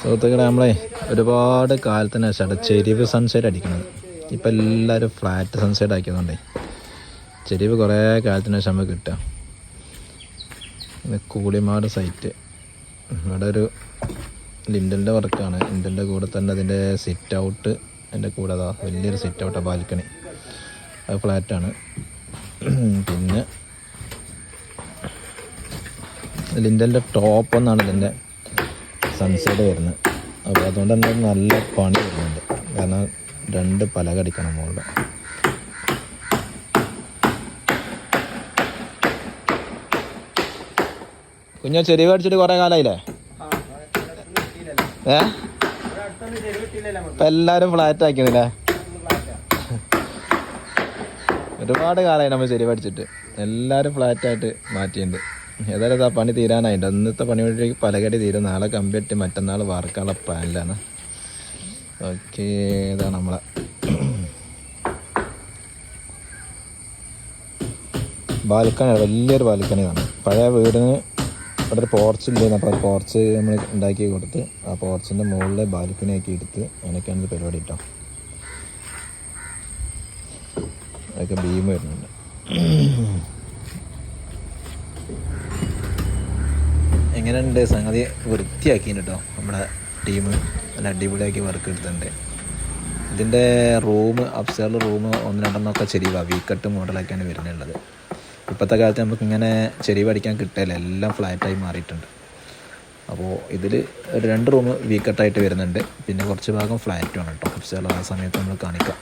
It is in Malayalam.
സുഹൃത്തുക്കളെ നമ്മളെ ഒരുപാട് കാലത്തിന് ശേഷമാണ് ചെരിവ് സൺസൈഡ് അടിക്കുന്നത്. ഇപ്പം എല്ലാവരും ഫ്ലാറ്റ് സൺസൈഡ് ആക്കിയതുകൊണ്ടേ ചെരിവ് കുറേ കാലത്തിന് ശേഷം നമുക്ക് കിട്ടുക. ഇത് കൂളിമാട് സൈറ്റ് ഇവിടെ ഒരു ലിൻഡലിന്റെ വർക്കാണ് ലിൻഡലിന്റെ കൂടെ തന്നെ അതിന്റെ സിറ്റ് ഔട്ട് എന്റെ കൂടെ അതാ വലിയൊരു സിറ്റ് ഔട്ടാണ് ബാൽക്കണി അത് ഫ്ലാറ്റാണ് പിന്നെ ലിൻഡലിന്റെ ടോപ്പ് എന്നാണ് ഇതിന്റെ സൺസൈഡ് വരുന്നത് അപ്പോൾ അതുകൊണ്ട് തന്നെ നല്ല പണി വരുന്നുണ്ട്. കാരണം രണ്ട് പലക അടിക്കണം മുകളിൽ കുഞ്ഞ ചെരുവ് അടിച്ചിട്ട് കുറേ കാലമായില്ലേ ഏ? ഇപ്പം എല്ലാവരും ഫ്ലാറ്റ് ആക്കിയതല്ലേ? ഒരുപാട് കാലമായി നമ്മൾ ചെരുവ് അടിച്ചിട്ട്. എല്ലാവരും ഫ്ലാറ്റായിട്ട് മാറ്റിയിട്ടുണ്ട്. ഏതായാലും ആ പണി തീരാനായിട്ട് ഇന്നത്തെ പണി വഴി പലകടി തീരും. നാളെ കമ്പിട്ട് മറ്റന്നാൾ വാർക്കാനുള്ള പ്ലാനിലാണ്. ഓക്കെ ഇതാണ് നമ്മളെ. ബാൽക്കണി വലിയൊരു ബാൽക്കണിയാണ് പഴയ വീടിന് അവിടെ ഒരു പോർച്ച് ഇല്ലായിരുന്നു അപ്പോൾ പോർച്ച് നമ്മൾ ഉണ്ടാക്കി കൊടുത്ത് ആ പോർച്ചിന്റെ മുകളിൽ ബാൽക്കണി ആക്കി എടുത്ത് അങ്ങനെയൊക്കെയാണ് ഇത് പരിപാടി കേട്ടോ അതൊക്കെ ഭീമ വരുന്നുണ്ട്. എങ്ങനെയുണ്ട് സംഗതി വൃത്തിയാക്കിയിട്ട് കേട്ടോ നമ്മുടെ ടീം. നല്ല അടിപൊളിയാക്കി വർക്ക് എടുത്തിട്ടുണ്ട്. ഇതിന്റെ റൂം അപ്സ്റ്റേറിൽ റൂം ഒന്ന് രണ്ടെണ്ണമൊക്കെ ചെരിവ വീക്കട്ട് മോഡലൊക്കെയാണ് വരുന്നുള്ളത്. ഇപ്പോഴത്തെ കാലത്ത് നമുക്ക് ഇങ്ങനെ ചെരിവ് അടിക്കാൻ കിട്ടില്ല. എല്ലാം ഫ്ലാറ്റായി മാറിയിട്ടുണ്ട്. അപ്പോൾ ഇതിൽ രണ്ട് റൂം വീക്കട്ടായിട്ട് വരുന്നുണ്ട്. പിന്നെ കുറച്ച് ഭാഗം ഫ്ലാറ്റുമാണ് കേട്ടോ അപ്സ്റ്റേറിൽ ആ സമയത്ത് നമ്മൾ കാണിക്കാം.